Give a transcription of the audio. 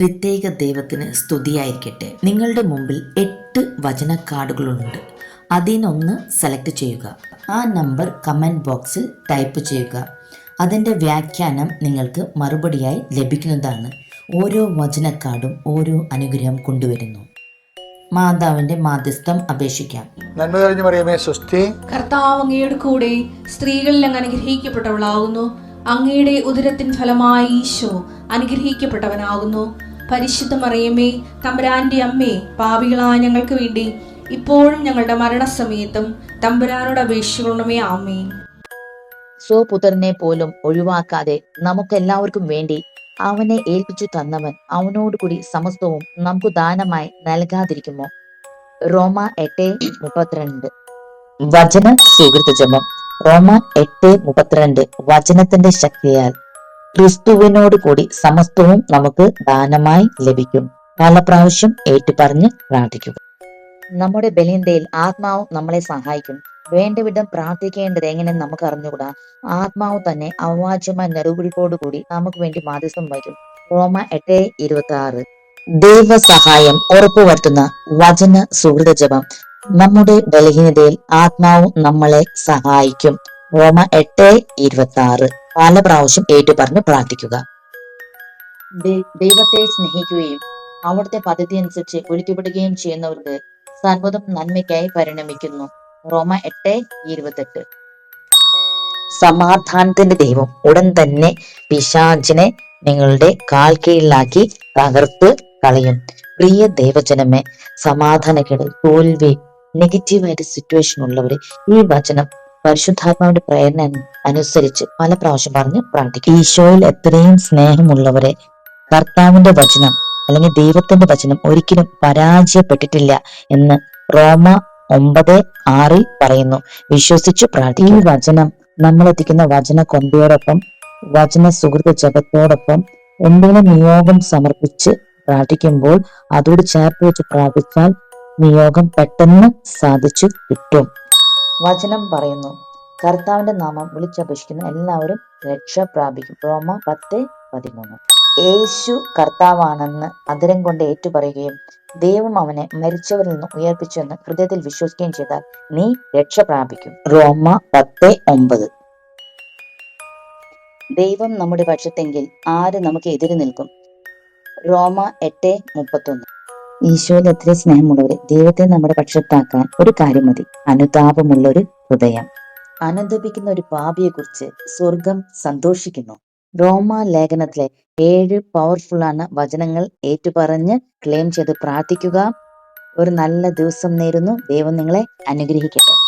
പ്രത്യേക ദൈവത്തിന് സ്തുതിയായിരിക്കട്ടെ. നിങ്ങളുടെ മുമ്പിൽ എട്ട് വചന കാർഡുകളുണ്ട് അതിനൊന്ന് സെലക്ട് ചെയ്യുക. ആ നമ്പർ കമന്റ് ബോക്സിൽ ടൈപ്പ് ചെയ്യുക. അതിന്റെ വ്യാഖ്യാനം നിങ്ങൾക്ക് മറുപടിയായി ലഭിക്കുന്നതാണ്. ഓരോ വചനക്കാർഡും ഓരോ അനുഗ്രഹം കൊണ്ടുവരുന്നു. മാതാവിന്റെ മാധ്യസ്ഥം അപേക്ഷിക്കാം. നന്മ കഴിഞ്ഞു പറയുമേ സ്വസ്തി. കർത്താവ് അങ്ങയുടെ കൂടെ സ്ത്രീകളിൽ അങ്ങ് അനുഗ്രഹിക്കപ്പെട്ടവളാകുന്നു. അങ്ങയുടെ ഉദരത്തിൻ ഫലമായി ഈശോ അനുഗ്രഹിക്കപ്പെട്ടവനാകുന്നു. പരിശുദ്ധ മറിയമേ തമ്പുരാന്റെ അമ്മേ പാപികളായ ഞങ്ങൾക്ക് വേണ്ടി ഇപ്പോഴും ഞങ്ങളുടെ മരണസമയത്തും തമ്പുരാനോട് അപേക്ഷിക്കണമേ ആമേ സ്വപുത്രനെ പോലും ഒഴിവാക്കാതെ നമുക്കെല്ലാവർക്കും വേണ്ടി അവനെ ഏൽപ്പിച്ചു തന്നവൻ അവനോട് കൂടി സമസ്തവും നമുക്ക് ദാനമായി നൽകാതിരിക്കുമോ? റോമ എട്ട് മുപ്പത്തിരണ്ട്. വചന സുഹൃത്ത് ജപം. റോമ എട്ട് മുപ്പത്തിരണ്ട് വചനത്തിന്റെ ശക്തിയാൽ ക്രിസ്തുവിനോട് കൂടി സമസ്തവും നമുക്ക് ദാനമായി ലഭിക്കും. പല പ്രാവശ്യം ഏറ്റുപറഞ്ഞ് പ്രാർത്ഥിക്കുക. നമ്മുടെ ബലിന്തയിൽ ആത്മാവ് നമ്മളെ സഹായിക്കും. വേണ്ടവിധം പ്രാർത്ഥിക്കേണ്ടത് എങ്ങനെ നമുക്ക് അറിഞ്ഞുകൂടാ? ആത്മാവ് തന്നെ അവാച്യമായ നെറുപിടിപ്പോടു കൂടി നമുക്ക് വേണ്ടി മാധ്യസ്ഥം വഹിക്കും. റോമ എട്ട് ഇരുപത്തി ആറ് ദൈവസഹായം ഉറപ്പുവരുത്തുന്ന വചന സുഹൃത ജപം. നമ്മുടെ ബലഹീനതയിൽ ആത്മാവ് നമ്മളെ സഹായിക്കും. റോമ എട്ട് ഇരുപത്തി ആറ് പല പ്രാവശ്യം ഏറ്റുപറഞ്ഞ് പ്രാർത്ഥിക്കുക. ദൈവത്തെ സ്നേഹിക്കുകയും അവിടുത്തെ പദ്ധതി അനുസരിച്ച് ഒഴുക്കിപ്പെടുകയും ചെയ്യുന്നവർക്ക് സർവതും നന്മയ്ക്കായി പരിണമിക്കുന്നു. റോമ എട്ട് ഇരുപത്തെട്ട്. സമാധാനത്തിന്റെ ദൈവം ഉടൻ തന്നെ പിശാചിനെ നിങ്ങളുടെ കാൽ കീഴിലാക്കി തകർത്ത് കളയും. പ്രിയ ദൈവജനമേ സമാധാനക്കേട് തോൽവി നെഗറ്റീവായിട്ട് സിറ്റുവേഷൻ ഉള്ളവര് ഈ വചനം പരിശുദ്ധാത്മാവിന്റെ പ്രേരണ അനുസരിച്ച് പല പ്രാവശ്യം പറഞ്ഞ് പ്രാർത്ഥിക്കും. ഈശോയിൽ എത്രയും സ്നേഹമുള്ളവരെ കർത്താവിന്റെ വചനം അല്ലെങ്കിൽ ദൈവത്തിന്റെ വചനം ഒരിക്കലും പരാജയപ്പെട്ടിട്ടില്ല എന്ന് റോമ ഒമ്പത് ആറിൽ പറയുന്നു. വിശ്വസിച്ച് പ്രാർത്ഥിക്കും. ഈ വചനം നമ്മൾ എത്തിക്കുന്ന വചന കൊമ്പയോടൊപ്പം വചന സുഹൃത്ത് ജപത്തോടൊപ്പം എന്തെങ്കിലും നിയോഗം സമർപ്പിച്ച് പ്രാർത്ഥിക്കുമ്പോൾ അതോട് ചേർത്ത് വെച്ച് പ്രാർത്ഥിച്ചാൽ നിയോഗം പെട്ടെന്ന് സാധിച്ചു കിട്ടും. വചനം പറയുന്നു. കർത്താവിന്റെ നാമം വിളിച്ചപേക്ഷിക്കുന്ന എല്ലാവരും രക്ഷ പ്രാപിക്കും. റോമ പത്ത് പതിമൂന്ന്. യേശു കർത്താവാണെന്ന് അതിരം കൊണ്ട് ഏറ്റുപറയുകയും ദൈവം അവനെ മരിച്ചവരിൽ നിന്ന് ഉയർപ്പിച്ചെന്ന് ഹൃദയത്തിൽ വിശ്വസിക്കുകയും ചെയ്താൽ നീ രക്ഷ പ്രാപിക്കും. റോമ പത്ത് ഒമ്പത് ദൈവം നമ്മുടെ പക്ഷത്തെങ്കിൽ ആര് നമുക്ക് എതിര് നിൽക്കും? റോമ എട്ട് മുപ്പത്തൊന്ന്. ഈശോയിൽ എത്ര സ്നേഹമുള്ളവരെ ദൈവത്തെ നമ്മുടെ പക്ഷത്താക്കാൻ ഒരു കാര്യം മതി. അനുതാപമുള്ള ഒരു ഹൃദയം. അനുദപിക്കുന്ന ഒരു പാപിയെ കുറിച്ച് സ്വർഗം സന്തോഷിക്കുന്നു. റോമ ലേഖനത്തിലെ ഏഴ് പവർഫുൾ ആണ് വചനങ്ങൾ ഏറ്റുപറഞ്ഞ് ക്ലെയിം ചെയ്ത് പ്രാർത്ഥിക്കുക. ഒരു നല്ല ദിവസം നേരുന്നു. ദൈവം നിങ്ങളെ അനുഗ്രഹിക്കട്ടെ.